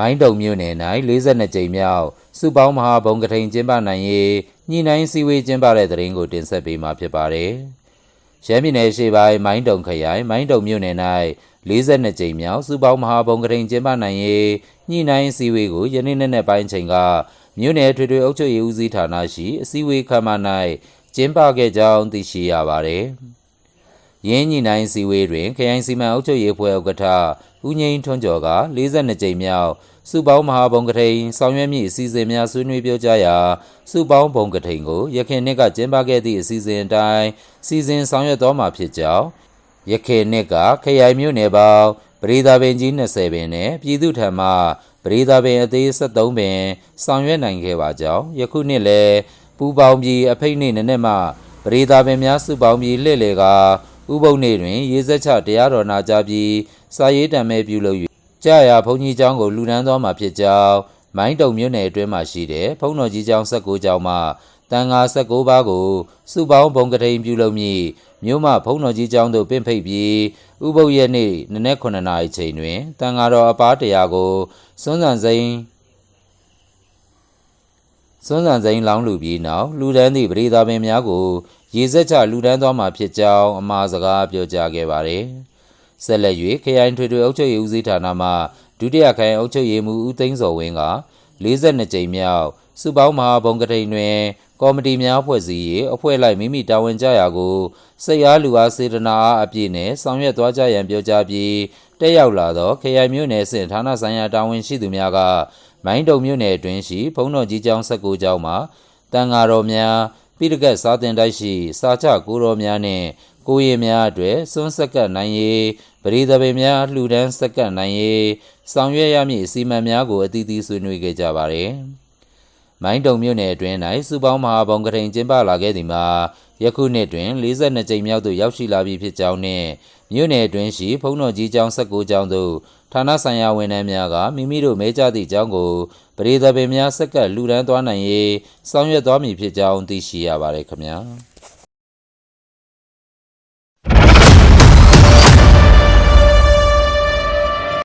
မိုင်းတုံမြို့နယ်၌42ကြိမ်မြောက်စုပေါင်းမဟာဘုံကထိန်ကျင်းပနိုင်ရေးညှိနှိုင်းစည်းဝေးကျင်းပတဲ့တဲ့ရင်ကိုတင်ဆက်ပေးမှာဖြစ်ပါတယ်။ရှမ်းပြည်နယ်ရှေ့ပိုင်းမိုင်းတုံခရိုင်မိုင်းတုံမြို့နယ်၌42ကြိမ်မြောက်စုပေါင်းမဟာဘုံကထိန်ကျင်းပနိုင်ရေးညှိနှိုင်းစည်းဝေးကိုယနေ့နေ့နဲ့ပိုင်းချိန်ကမြို့နယ်ထွေထွေအုပ်ချုပ်ရေးဦးစီးဌာနရှိအစည်းအဝေးခန်းမ၌ကျင်းပခဲ့ကြောင်းသိရှိရပါတယ်။ ရင်းညှိနှိုင်းစည်းဝေးတွင်ခရိုင်စီမံအုပ်ချုပ်ရေးအဖွဲ့ဥက္ကဋ္ဌဦးငိမ့်ထွန်းကျော်က42ကြိမ်မြောက်စုပေါင်းမဟာဘုံကထိန်ဆောင်ရွက်မည့်အစီအစဉ်များဆွေးနွေးပြောကြားရာစုပေါင်းဘုံကထိန်ကိုရခိုင်နှစ်ကကျင်းပခဲ့သည့်အစီအစဉ်အတိုင်းစီစဉ်ဆောင်ရွက်တော်မှာဖြစ်ကြောင်းရခိုင်နှစ်ကခရိုင်မြို့နယ်ပေါင်းပရိသာပင်ကြီး20ပင်နဲ့ပြည်သူ့ထံမှပရိသာပင်အသေး73ပင်ဆောင်ရွက်နိုင်ခဲ့ပါကြောင်းယခုနှစ်လည်းပူပေါင်းပြီးအဖိတ်နှင့်နည်းနည်းမှပရိသာပင်များစုပေါင်းပြီးလှည့်လေက ဥပုပ်နေ့တွင် ရေစက်ချတရားတော်နာကြပြီးစာရေးတံမဲပြုလုပ်၍ကြာရဘုန်းကြီးကျောင်းကိုလူနန်းသွားမှာဖြစ်ကြောင်းမိုင်းတုံမြို့နယ်အတွင်းမှရှိတဲ့ဘုန်းတော်ကြီးကျောင်း16ကျောင်းမှတန်ဃာ16ပါးကိုစုပေါင်းဘုံကထိန်ပြုလုပ်မည့်မြို့မှဘုန်းတော်ကြီးကျောင်းသို့ပင့်ဖိတ်ပြီးဥပုပ်ရက်နေ့နနက်9နာရီချိန်တွင်တန်ဃာတော်အပါးတရားကိုစွန်းစံစိန်စွန်းစံစိန်လောင်းလူပြီးနောက်လူဒန်းသည့်ပရိသာပင်များကို ရေစက်ချလူဒန်းသွားမှာဖြစ်ကြောင်းအမှားစကားပြောကြားခဲ့ပါတယ်။ဆက်လက်၍ခရိုင်ထွေထွေအုပ်ချုပ်ရေးဦးစီးဌာနမှဒုတိယခရိုင်အုပ်ချုပ်ရေးမှူးဦးသိန်းစော်ဝင်းက42ကြိမ်မြောက်စုပေါင်းမဟာဘုံကထိန်တွင်ကော်မတီများဖွဲ့စည်းရေးအဖွဲ့လိုက်မိမိတာဝန်ကျရာကိုစိတ်အားလူအားစေတနာအားအပြည့်နဲ့ဆောင်ရွက်သွားကြရန်ပြောကြားပြီးတက်ရောက်လာသောခရိုင်မြို့နယ်စဉ်ဌာနဆိုင်ရာတာဝန်ရှိသူများကမိုင်းတုံမြို့နယ်အတွင်းရှိဘုံတော်ကြီးကျောင်း16ကျောင်းမှာတန်ဃာတော်များ ပိဋကတ်စာတင်တိုက်ရှိစာချကိုတော်များနှင့်ကိုရင်များအတွက်စွန်းဆက်ကပ်နိုင်ရေးပရိသပေများလှူဒန်းဆက်ကပ်နိုင်ရေးဆောင်ရွက်ရမည့်အစီအမံများကိုအသီးသီးဆွေးနွေးခဲ့ကြပါသည်။ မိုင်းတုံမြို့နယ်အတွင်း၌စုပေါင်းမဟာဘုံကထိန်ကျင်းပလာခဲ့သည်မှာယခုနှစ်တွင်42ကြိမ်မြောက်သို့ရောက်ရှိလာပြီဖြစ်ကြောင်းနှင့်မြို့နယ်အတွင်းရှိဘုံတော်ကြီးကျောင်း16ကျောင်းသို့ဌာနဆိုင်ရာဝန်ထမ်းများကမိမိတို့မဲကြသည့်ကျောင်းကိုပရိသတ်ပင်များဆက်ကပ်လှူဒန်းသွားနိုင်ရေးဆောင်ရွက်သွားမည်ဖြစ်ကြောင်းသိရှိရပါတယ်ခင်ဗျာ။